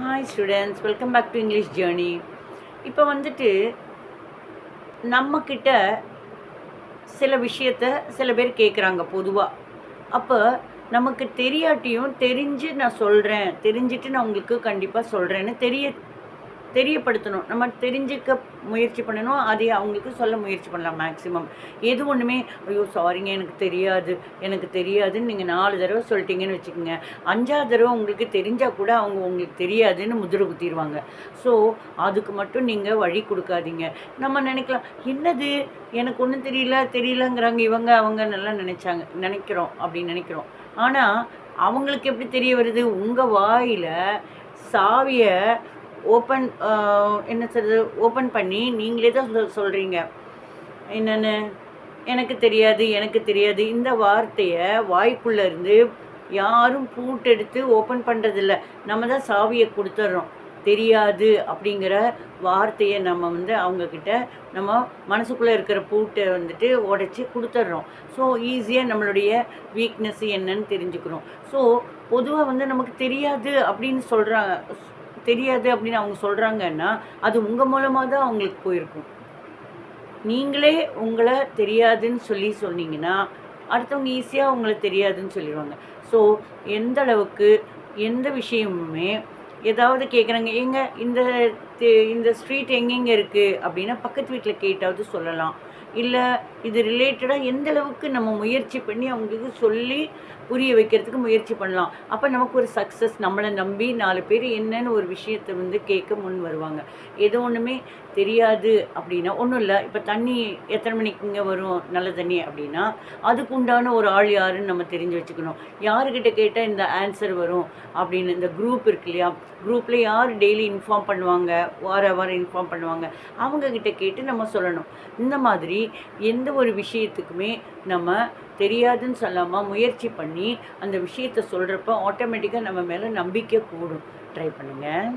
Hi students welcome back to English journey இப்போ வந்துட்டு நம்மக்கிட்ட சில விஷயத்த சில பேர் கேட்குறாங்க பொதுவாக அப்போ நமக்கு தெரியாட்டியும் தெரிஞ்சு நான் சொல்கிறேன் தெரிஞ்சுட்டு நான் உங்களுக்கு கண்டிப்பாக சொல்கிறேன்னு தெரிய தெரியப்படுத்தணும். நம்ம தெரிஞ்சுக்க முயற்சி பண்ணணும். அதை அவங்களுக்கு சொல்ல முயற்சி பண்ணலாம் மேக்ஸிமம் எது ஒன்றுமே ஐயோ சாரிங்க எனக்கு தெரியாது. எனக்கு தெரியாதுன்னு நீங்கள் நாலு தடவை சொல்லிட்டீங்கன்னு வச்சுக்கோங்க. அஞ்சாவது தடவை உங்களுக்கு தெரிஞ்சால் கூட அவங்க உங்களுக்கு தெரியாதுன்னு முதிரை குத்திடுவாங்க ஸோ அதுக்கு மட்டும் நீங்கள் வழி கொடுக்காதீங்க. நம்ம நினைக்கலாம் என்னது? எனக்கு ஒன்றும் தெரியல தெரியலங்கிறாங்க இவங்க அவங்க நல்லா நினைச்சாங்க நினைக்கிறோம் அப்படின்னு நினைக்கிறோம். ஆனால் அவங்களுக்கு எப்படி தெரிய வருது? உங்கள் வாயில் சாவியை ஓப்பன் uh, என்ன சொல்கிறது ஓப்பன் பண்ணி நீங்களே தான் சொல்கிறீங்க என்னென்னு? எனக்கு தெரியாது எனக்கு தெரியாது. இந்த வார்த்தையை வாய்ப்புள்ளேருந்து யாரும் பூட்டெடுத்து ஓப்பன் பண்ணுறதில்ல நம்ம தான் சாவியை கொடுத்துட்றோம் தெரியாது அப்படிங்கிற வார்த்தையை நம்ம வந்து அவங்கக்கிட்ட நம்ம மனசுக்குள்ளே இருக்கிற பூட்டை வந்துட்டு உடச்சி கொடுத்துட்றோம் ஸோ ஈஸியாக நம்மளுடைய வீக்னஸ் என்னன்னு தெரிஞ்சுக்கிறோம். ஸோ பொதுவாக வந்து நமக்கு தெரியாது அப்படின்னு சொல்கிறாங்க தெரியாது அப்படின்னு அவங்க சொல்கிறாங்கன்னா அது உங்கள் மூலமாக தான் அவங்களுக்கு போயிருக்கும். நீங்களே உங்களை தெரியாதுன்னு சொல்லி சொன்னீங்கன்னா அடுத்தவங்க ஈஸியாக உங்களை தெரியாதுன்னு சொல்லிடுவாங்க. ஸோ எந்த அளவுக்கு எந்த விஷயமுமே ஏதாவது கேட்குறாங்க எங்கே இந்த இந்த ஸ்ட்ரீட் எங்கெங்கே இருக்குது அப்படின்னா பக்கத்து வீட்டில் கேட்டாவது சொல்லலாம். இல்லை இது ரிலேட்டடாக எந்த அளவுக்கு நம்ம முயற்சி பண்ணி அவங்களுக்கு சொல்லி புரிய வைக்கிறதுக்கு முயற்சி பண்ணலாம். அப்போ நமக்கு ஒரு சக்ஸஸ் நம்மளை நம்பி நாலு பேர் என்னன்னு ஒரு விஷயத்தை வந்து கேட்க முன் வருவாங்க. எது ஒன்றுமே தெரியாது அப்படின்னா ஒன்றும் இல்லை இப்போ தண்ணி எத்தனை மணிக்கு இங்கே வரும் நல்ல தண்ணி அப்படின்னா அதுக்கு உண்டான ஒரு ஆள் யாருன்னு நம்ம தெரிஞ்சு வச்சுக்கணும். யாருக்கிட்ட கேட்டால் இந்த ஆன்சர் வரும் அப்படின்னு இந்த குரூப் இருக்கு இல்லையா குரூப்பில் யார் டெய்லி இன்ஃபார்ம் பண்ணுவாங்க வார வாரம் இன்ஃபார்ம் பண்ணுவாங்க அவங்கக்கிட்ட கேட்டு நம்ம சொல்லணும். இந்த மாதிரி மாதிரி எந்த ஒரு விஷயத்துக்குமே நம்ம தெரியாதுன்னு சொல்லாமல் முயற்சி பண்ணி அந்த விஷயத்தை சொல்கிறப்ப ஆட்டோமேட்டிக்காக நம்ம மேலே நம்பிக்கை கூடும். ட்ரை பண்ணுங்கள்